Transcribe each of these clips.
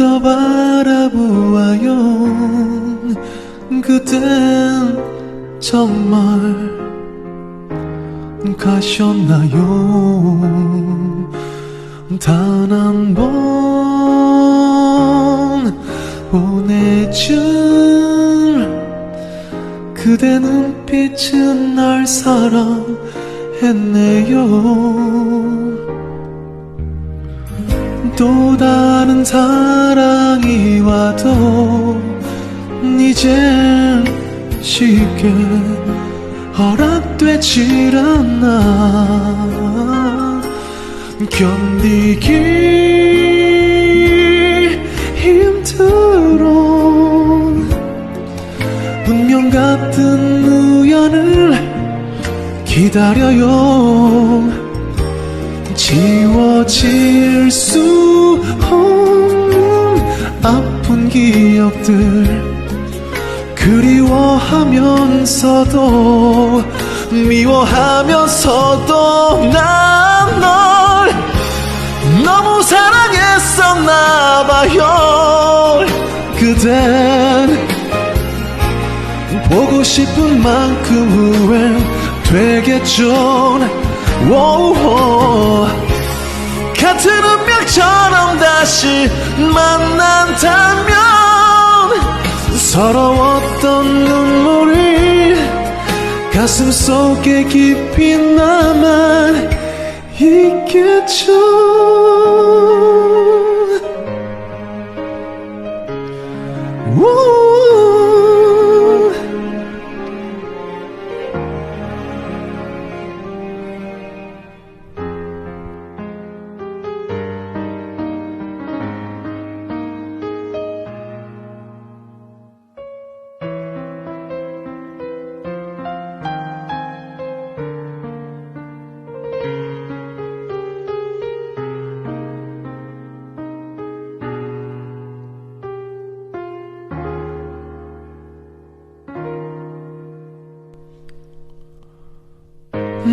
또 바라보아요. 그댄 정말 가셨나요? 단 한번 보내줄 그대 눈빛은 날 사랑했네요 또 다른 사랑이 와도 이젠 쉽게 허락되질 않아. 견디기 힘들어 운명 같은 우연을 기다려요. 지워질 수 기억들 그리워하면서도 미워하면서도 난 널 너무 사랑했었나 봐요. 그댄 보고 싶은 만큼 후회 되겠죠. 오호. 같은 운명처럼 다시 만난다면 서러웠던 눈물이 가슴 속에 깊이 남아 있겠죠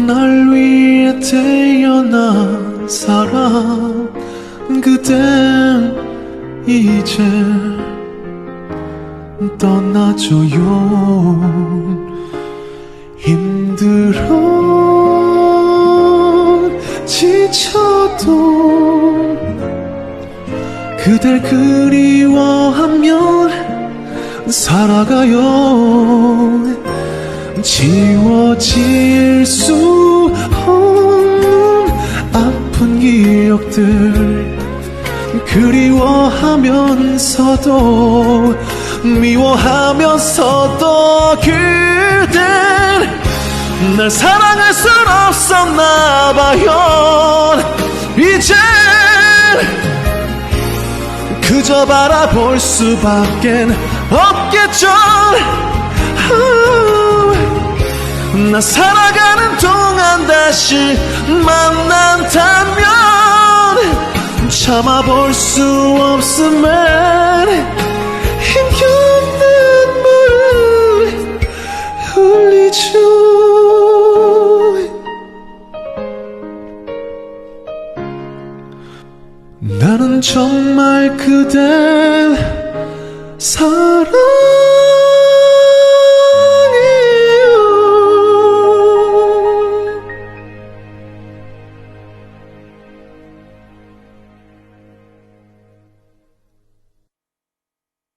날 위해 태어난 사람 그댄 이제 떠나줘요. 힘들어 지쳐도 그댈 그리워하면 살아가요. 지워질 수 기억들 그리워하면서도 미워하면서도 그댄 날 사랑할 순 없었나 봐요. 이젠 그저 바라볼 수밖엔 없겠죠. 나 살아가는 동안 다시 만난다면 참아볼 수 없음을 힘겨운 눈물 흘리죠. 나는 정말 그댈 사랑